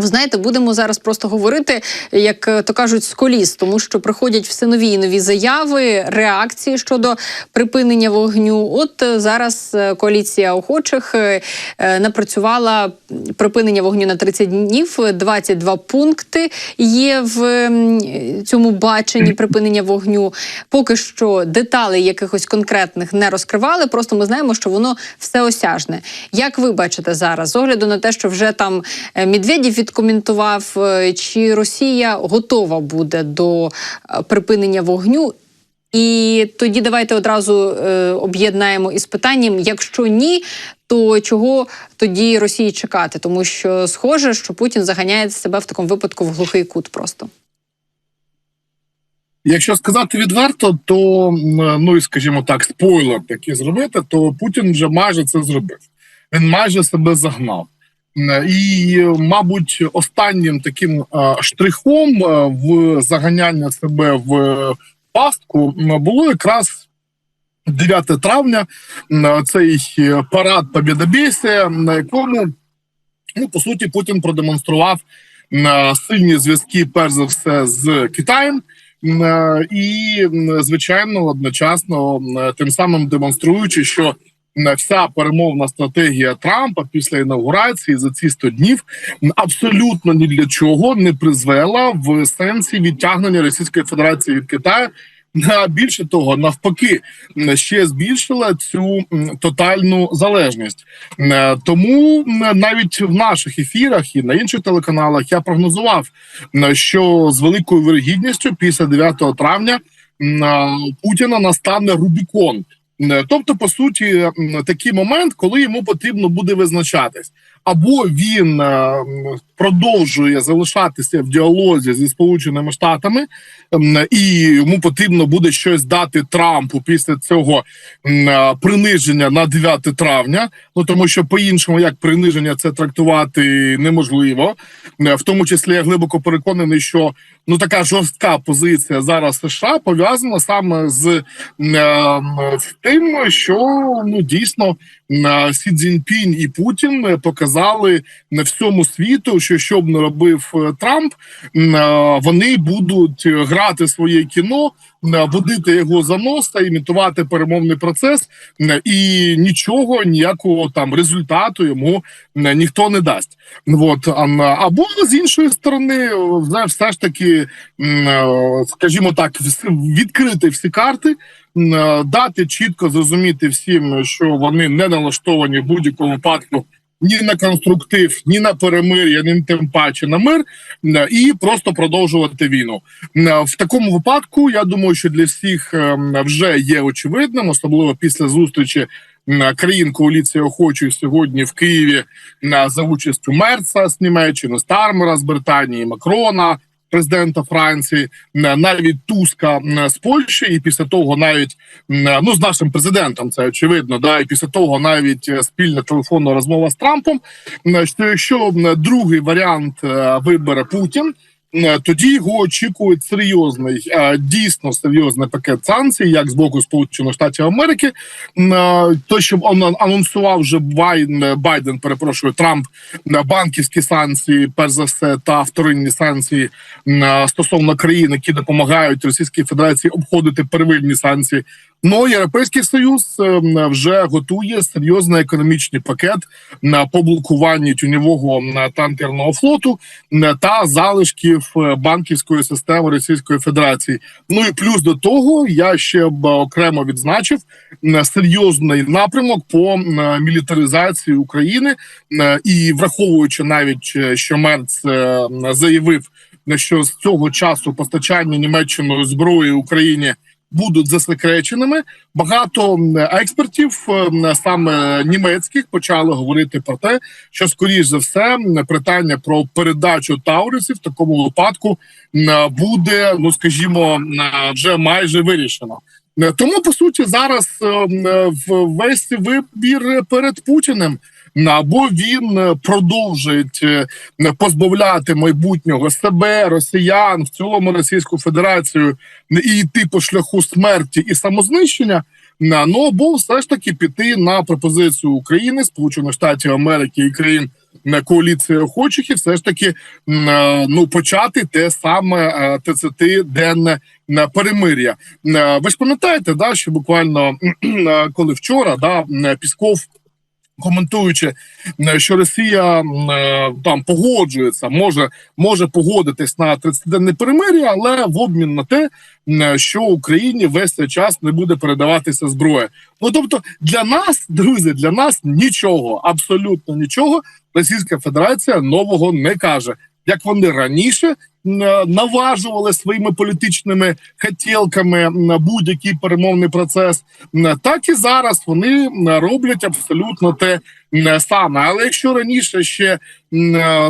Ви знаєте, будемо зараз просто говорити, як е, то кажуть, з коліс, тому що приходять все нові і нові заяви, реакції щодо припинення вогню. От е, зараз е, коаліція охочих напрацювала припинення вогню на 30 днів. 22 пункти є в цьому баченні припинення вогню. Поки що деталей якихось конкретних не розкривали. Просто ми знаємо, що воно всеосяжне. Як ви бачите зараз, з огляду на те, що вже там е, Медведєв відкоментував, е, чи Росія готова буде до е, припинення вогню? І тоді давайте одразу е, об'єднаємо із питанням: якщо ні, то чого тоді Росії чекати? Тому що схоже, що Путін заганяє себе в такому випадку в глухий кут просто. Якщо сказати відверто, то ну і скажімо так, спойлер такий зробити, то Путін вже майже це зробив. Він майже себе загнав. І, мабуть, останнім таким штрихом в заганяння себе в пастку було якраз 9 травня цей парад Побєдобєсія, на якому ну по суті Путін продемонстрував сильні зв'язки, перш за все, з Китаєм. І, звичайно, одночасно тим самим демонструючи, що вся перемовна стратегія Трампа після інаугурації за ці 100 днів абсолютно ні для чого не призвела в сенсі відтягнення Російської Федерації від Китаю. А більше того, навпаки, ще збільшила цю тотальну залежність. Е, Тому навіть в наших ефірах і на інших телеканалах я прогнозував, що з великою вирогідністю після 9 травня м, Путіна настане Рубікон. Е, Тобто, по суті, такий момент, коли йому потрібно буде визначатись, або він е, продовжує залишатися в діалозі зі Сполученими Штатами, і йому потрібно буде щось дати Трампу після цього е, приниження на 9 травня. Ну тому що по-іншому, як приниження, це трактувати неможливо. Е, В тому числі я глибоко переконаний, що ну така жорстка позиція зараз США пов'язана саме з тим, що ну дійсно Сі Цзіньпінь і Путін е, показали на всьому світу, що що б не робив е, Трамп, е, вони будуть грати своє кіно, водити його за нос та імітувати перемовний процес, і нічого, ніякого там результату йому ніхто не дасть. От а м, або з іншої сторони, все ж таки, скажімо так, відкрити всі карти. Е, Дати чітко зрозуміти всім, що вони не налаштовані в будь-якому випадку ні на конструктив, ні на перемир'я, ні тим паче на мир, і просто продовжувати війну. В такому випадку я думаю, що для всіх вже є очевидним, особливо після зустрічі країн коаліції охочих сьогодні в Києві м, за участю Мерца з Німеччини, Стармера з Британії, Макрона. Президента Франції, навіть Туска з Польщі, і після того навіть ну з нашим президентом, це очевидно. Да, і після того навіть е, спільна телефонна розмова з Трампом. Що якщо другий варіант е, вибере Путін, тоді його очікує серйозний, е, дійсно серйозний пакет санкцій, як з боку Сполучених Штатів Америки. Е, То, що ан- анонсував вже Байден, Байден, перепрошую, Трамп банківські санкції, перш за все, та вторинні санкції е, стосовно країн, які допомагають Російській Федерації обходити первинні санкції. Ну, Європейський Союз е, вже готує серйозний економічний пакет на по блокуванні тюньового танкерного флоту та залишків е, банківської системи Російської Федерації. Ну і плюс до того я ще б окремо відзначив серйозний напрямок по мілітаризації України і враховуючи навіть е, що Мерц е, заявив, що з цього часу постачання Німеччиною зброї Україні будуть засекреченими. Багато експертів, саме німецьких, почали говорити про те, що скоріш за все питання про передачу Таурисів в такому випадку буде, ну скажімо, вже майже вирішено. Е, Тому по суті зараз е, е, весь вибір перед Путіним. Або він е, продовжить е, позбавляти майбутнього себе, росіян, в цілому Російську Федерацію і йти по шляху смерті і самознищення. Ну або все ж таки піти на пропозицію України, Сполучених Штатів Америки і країн м, коаліції охочих і все ж таки е, ну почати те саме е, 30-денне перемир'я. Е, Ви ж пам'ятаєте, да, що буквально е, коли вчора да, Пісков. Коментуючи, що Росія е, там погоджується, може може погодитись на 30-денне перемир'я, але в обмін на те, що Україні весь цей час не буде передаватися зброя. Ну тобто, для нас, друзі, для нас нічого, абсолютно нічого, Російська Федерація нового не каже. Як вони раніше наважували своїми політичними хотілками на будь-який перемовний процес, так і зараз вони роблять абсолютно те саме. Але якщо раніше ще е,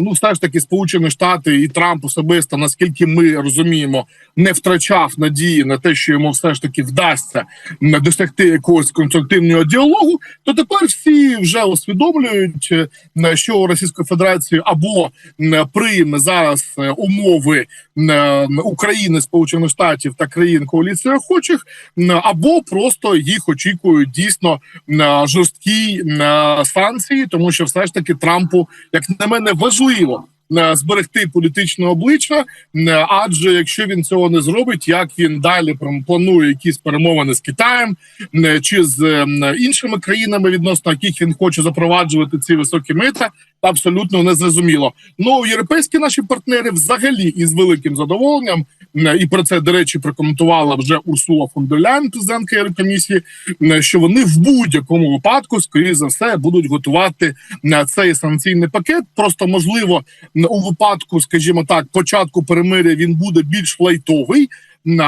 ну все ж таки Сполучені Штати і Трамп особисто, наскільки ми розуміємо, не втрачав надії на те, що йому все ж таки вдасться досягти якогось конструктивного діалогу, то тепер всі вже усвідомлюють, е, що Російська Федерація або прийме зараз е, умови України, Сполучених Штатів та країн коаліції охочих, або просто їх очікують дійсно м, жорсткі м, санкції, тому що все ж таки Трампу, як на мене, важливо. е, Зберегти політичне обличчя, адже якщо він цього не зробить, як він далі планує якісь перемовини з Китаєм чи з іншими країнами, відносно яких він хоче запроваджувати ці високі мита, абсолютно не зрозуміло. Ну європейські наші партнери взагалі із великим задоволенням, і про це до речі прокоментувала вже Урсула фон дер Ляйн, президентка Єврокомісії, що вони в будь-якому випадку, скоріше за все, будуть готувати цей санкційний пакет. Просто можливо, у випадку, скажімо так, початку перемиря він буде більш лайтовий.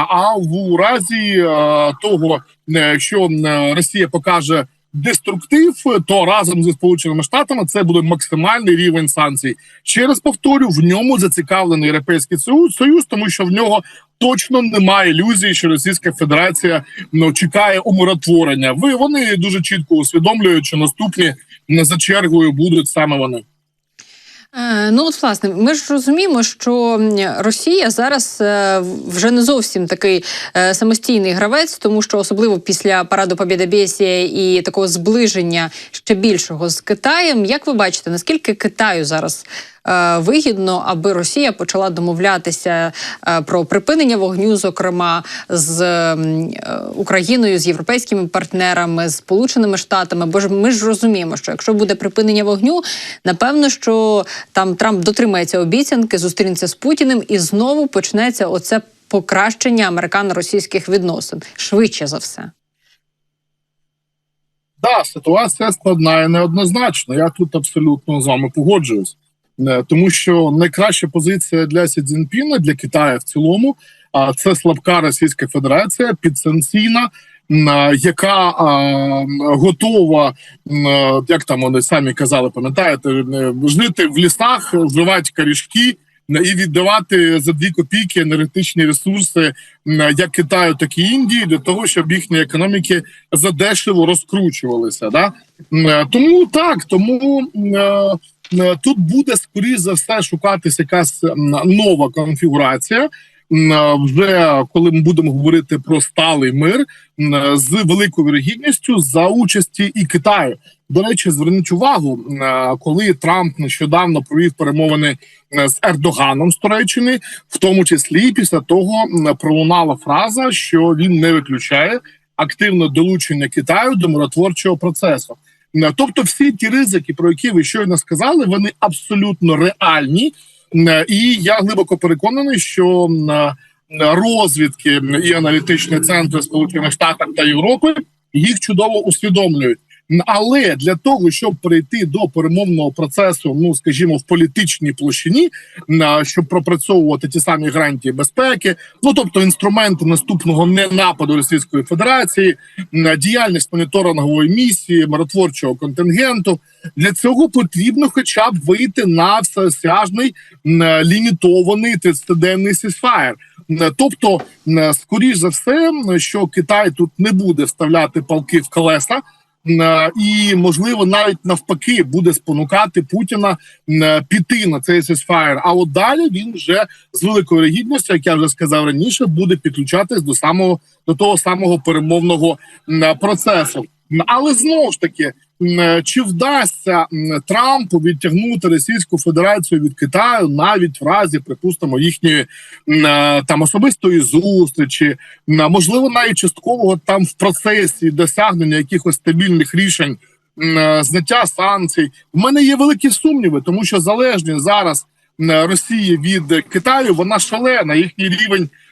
А в разі е, того, якщо Росія покаже деструктив, то разом зі сполученими штатами це буде максимальний рівень санкцій. Ще раз повторю, в ньому зацікавлений європейський союз, тому що в нього точно немає ілюзії, що Російська Федерація ну чекає умиротворення. Ви вони дуже чітко усвідомлюють, що наступні не за чергою будуть саме вони. Е, Ну, от, власне, ми ж розуміємо, що Росія зараз е, вже не зовсім такий е, самостійний гравець, тому що особливо після параду Побєдобєсія і такого зближення ще більшого з Китаєм. Як ви бачите, наскільки Китаю зараз вигідно, аби Росія почала домовлятися про припинення вогню, зокрема з Україною, з європейськими партнерами, з Сполученими Штатами? Бо ж ми ж розуміємо, що якщо буде припинення вогню, напевно, що там Трамп дотримається обіцянки, зустрінеться з Путіним, і знову почнеться оце покращення американо-російських відносин швидше за все. Да, ситуація складна і неоднозначна. Я тут абсолютно з вами погоджуюсь, Е, тому що найкраща позиція для Сі Цзіньпіна, для Китаю в цілому, а це слабка Російська Федерація, підсанкційна, яка а, готова, а, як там вони самі казали, пам'ятаєте, е, жити в лісах, вживати корішки. І віддавати за дві копійки енергетичні ресурси як Китаю, так і Індії для того, щоб їхні економіки задешево розкручувалися. Да? Е, Тому так, тому е, е, тут буде скоріш за все шукатися якась нова конфігурація. Вже коли ми будемо говорити про сталий мир з великою вірогідністю за участі і Китаю. До речі, зверніть увагу, коли Трамп нещодавно провів перемовини з Ердоганом з Туреччини, в тому числі після того пролунала фраза, що він не виключає активне долучення Китаю до миротворчого процесу. Тобто, всі ті ризики, про які ви щойно сказали, вони абсолютно реальні, і я глибоко переконаний, що е, розвідки і аналітичні центри Сполучених Штатів та Європи їх чудово усвідомлюють. Але для того, щоб прийти до перемовного процесу, ну скажімо, в політичній площині, щоб пропрацьовувати ті самі гарантії безпеки, ну тобто інструменти наступного ненападу Російської Федерації, діяльність моніторингової місії, миротворчого контингенту, для цього потрібно, хоча б вийти на всеосяжний м, лімітований 30-денний сісфаєр. Тобто, скоріш за все, що Китай тут не буде вставляти палки в колеса. М, І можливо навіть навпаки буде спонукати Путіна м, піти на цей сесфаєр. А от далі він вже з великою гідністю, як я вже сказав раніше, буде підключатись до самого до того самого перемовного процесу. Але знову ж таки, чи вдасться Трампу відтягнути Російську Федерацію від Китаю навіть в разі, припустимо, їхньої е, там особистої зустрічі, можливо, навіть часткового там в процесі досягнення якихось стабільних рішень, е, зняття санкцій. В мене є великі сумніви, тому що залежність зараз Росії від Китаю вона шалена. Їхній рівень е,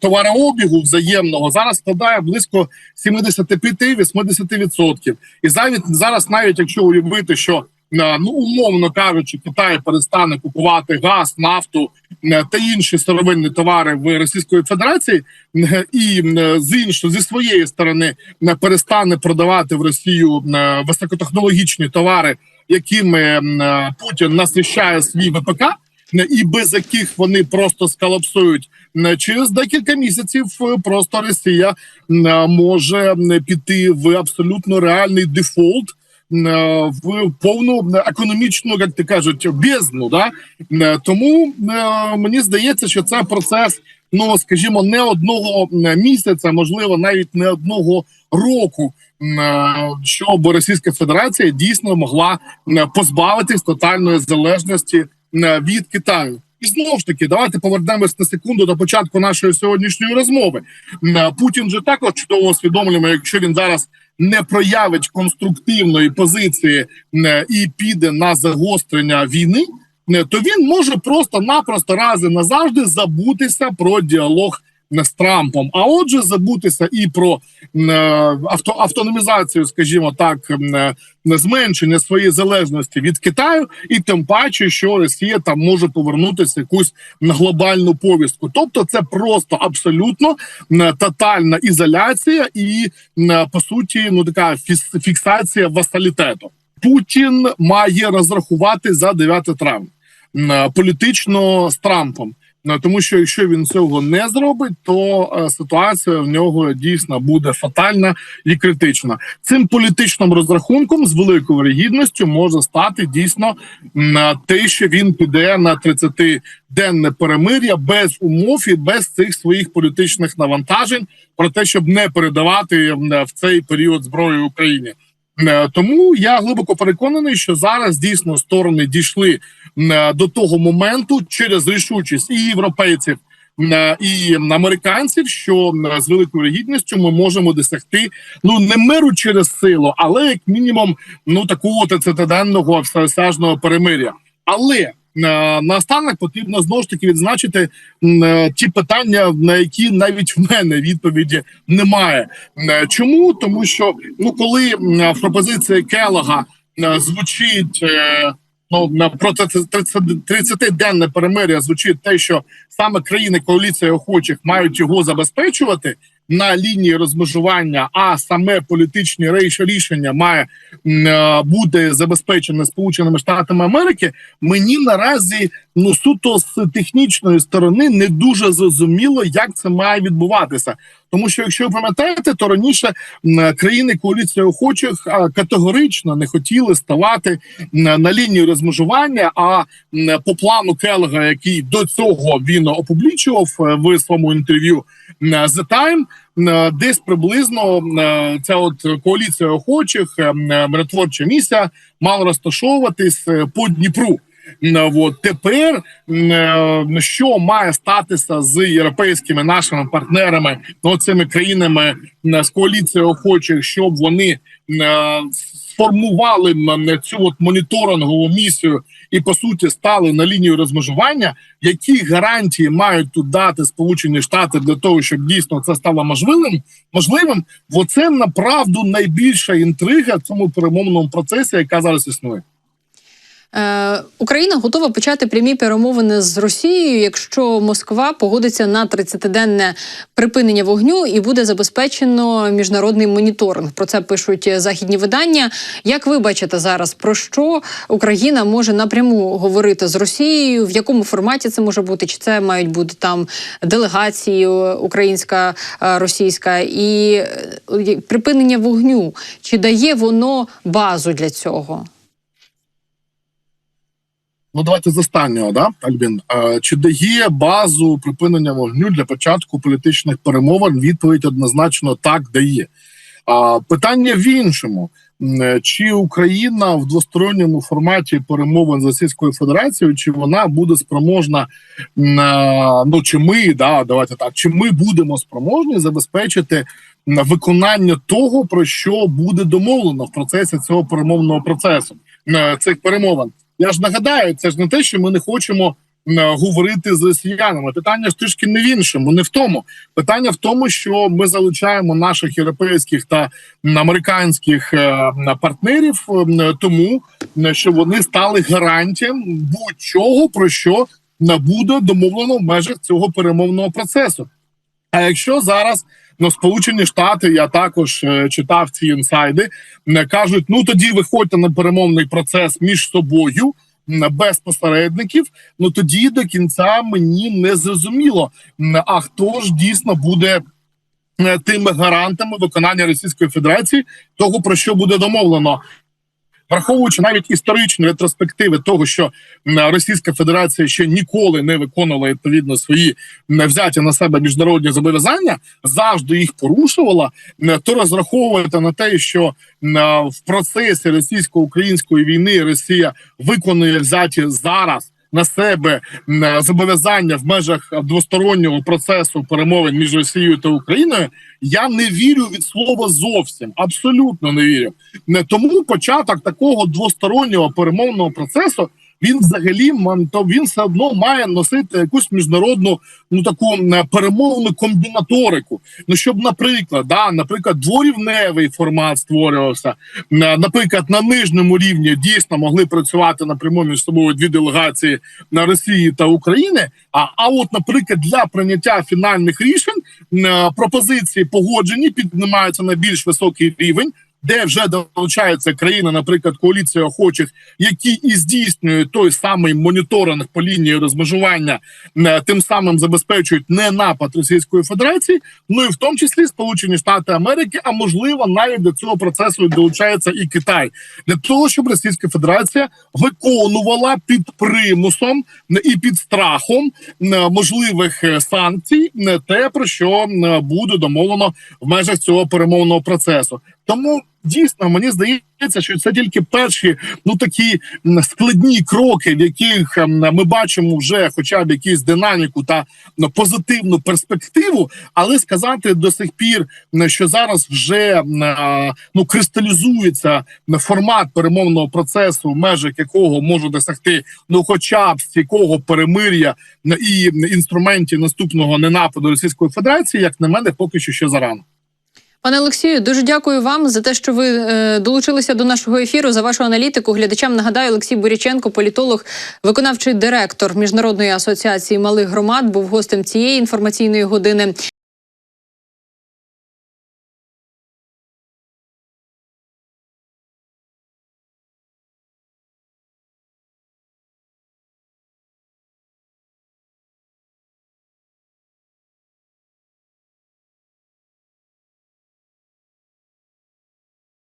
товарообігу взаємного зараз складає близько 75-80%. І навіть зараз, навіть якщо уявити, що ну умовно кажучи, Китай перестане купувати газ, нафту е, та інші сировинні товари в Російської Федерації, е, і е, з іншої зі своєї сторони е, перестане продавати в Росію високотехнологічні товари, якими Путін насищає свій ВПК. І без яких вони просто скалапсують Е, через декілька місяців, е, просто Росія е, може піти в абсолютно реальний дефолт, е, в повну економічну, як ти кажуть, бездну. Да? Тому мені здається, що це процес, ну скажімо, не одного місяця, можливо, навіть не одного року, щоб Російська Федерація дійсно могла позбавитись тотальної залежності від Китаю. І знову ж таки, давайте повернемось на секунду до початку нашої сьогоднішньої розмови. Путін же також чудово усвідомлює, якщо він зараз не проявить конструктивної позиції і піде на загострення війни, то він може просто-напросто раз назавжди забутися про діалог з Трампом. А отже, забутися і про е, авто, автономізацію, скажімо так, е, зменшення своєї залежності від Китаю, і тим паче, що Росія там може повернутися якусь глобальну повістку. Тобто, це просто абсолютно м, тотальна ізоляція і по суті, ну така фіксація васалітету. Путін має розрахувати за 9 травня політично з Трампом. Ну, Тому що якщо він цього не зробить, то е, ситуація в нього дійсно буде фатальна і критична. Цим політичним розрахунком з великою вирогідністю може стати дійсно м, е, те, що він піде на 30-денне перемир'я без умов і без цих своїх політичних навантажень про те, щоб не передавати е, в цей період зброю Україні. Е, Тому я глибоко переконаний, що зараз дійсно сторони дійшли е, до того моменту через рішучість і європейців. е, І американців, що з великою гідністю ми можемо досягти ну не миру через силу, але як мінімум ну такого 30-денного всеосяжного перемиря. Але наостанок потрібно знову ж таки відзначити е, ті питання, на які навіть в мене відповіді немає. Е, Чому тому, що ну коли м, пропозиція Келога е, звучить. е, Ну про 30-денне перемир'я звучить те, що саме країни коаліції охочих мають його забезпечувати на лінії розмежування, а саме політичні рішення має е, бути забезпечене Сполученими Штатами Америки. Мені наразі ну суто з технічної сторони не дуже зрозуміло, як це має відбуватися. Тому що, якщо ви пам'ятаєте, то раніше країни коаліції охочих категорично не хотіли ставати на лінію розмежування. А по плану Келлера, який до цього він опублічував е, в своєму інтерв'ю The Time, десь приблизно ця от коаліція охочих м, миротворча місія мала розташовуватись е, по Дніпру. От тепер е, що має статися з європейськими нашими партнерами, ну цими країнами з коаліцією охочих, щоб вони е, сформували цю от моніторингову місію і по суті стали на лінію розмежування. Які гарантії мають тут дати Сполучені Штати для того, щоб дійсно це стало можливим? Можливим, бо це направду найбільша інтрига в цьому перемовному процесі, яка зараз існує. Е, Україна готова почати прямі перемовини з Росією, якщо Москва погодиться на 30-денне припинення вогню і буде забезпечено міжнародний моніторинг. Про це пишуть західні видання. Як ви бачите зараз, про що Україна може напряму говорити з Росією? В якому форматі це може бути? Чи це мають бути там делегації українська, е, російська і е, припинення вогню? Чи дає воно базу для цього? Ну, давайте з останнього, да, Альбін. Чи дає базу припинення вогню для початку політичних перемовин? Відповідь однозначно так дає. А питання в іншому: чи Україна в двосторонньому форматі перемовин з Російською Федерацією, чи вона буде спроможна ну чи ми да давайте так, чи ми будемо спроможні забезпечити виконання того, про що буде домовлено в процесі цього перемовного процесу цих перемовин. Я ж нагадаю, це ж не те, що ми не хочемо м, говорити з росіянами. Питання ж трішки не в іншому, не в тому. Питання в тому, що ми залучаємо наших європейських та американських е, партнерів, м, тому що вони стали гарантієм будь-чого про що буде домовлено в межах цього перемовного процесу. А якщо зараз ну, Сполучені Штати, я також е, читав ці інсайди, кажуть: ну тоді виходьте на перемовний процес між собою. Без посередників, ну тоді до кінця мені не зрозуміло. А хто ж дійсно буде е, тими гарантами виконання Російської Федерації того, про що буде домовлено? Враховуючи навіть історичні ретроспективи того, що Російська Федерація ще ніколи не виконувала відповідно свої взяті на себе міжнародні зобов'язання, завжди їх порушувала, то розраховувати на те, що в процесі російсько-української війни Росія виконує взяті зараз на себе зобов'язання в межах двостороннього процесу перемовин між Росією та Україною. Я не вірю від слова зовсім, абсолютно не вірю. Не тому початок такого двостороннього перемовного процесу він взагалі він все одно має носити якусь міжнародну ну таку м, перемовну комбінаторику. Ну щоб, наприклад, да, наприклад, дворівневий формат створювався. Наприклад, на нижньому рівні дійсно могли працювати напряму між собою дві делегації на Росії та України. А, а от, наприклад, для прийняття фінальних рішень пропозиції погоджені, піднімаються на більш високий рівень. Де вже долучається країна, наприклад, коаліція охочих, які і здійснюють той самий моніторинг по лінії розмежування, е, тим самим забезпечують не напад Російської Федерації, ну і в тому числі Сполучені Штати Америки, а можливо навіть до цього процесу долучається і Китай для того, щоб Російська Федерація виконувала під примусом і під страхом е, можливих е, санкцій не те, про що буде домовлено в межах цього перемовного процесу. Тому дійсно мені здається, що це тільки перші ну такі складні кроки, в яких ем, ми бачимо вже, хоча б якусь динаміку та ну, позитивну перспективу, але сказати до сих пір, що зараз вже ну кристалізується формат перемовного процесу, в межах якого може досягти ну, хоча б стійкого перемир'я і інструментів наступного ненападу Російської Федерації, як на мене, поки що ще зарано. Пане Олексію, дуже дякую вам за те, що ви е, долучилися до нашого ефіру за вашу аналітику. Глядачам нагадаю, Олексій Буряченко, політолог, виконавчий директор міжнародної асоціації малих громад, був гостем цієї інформаційної години.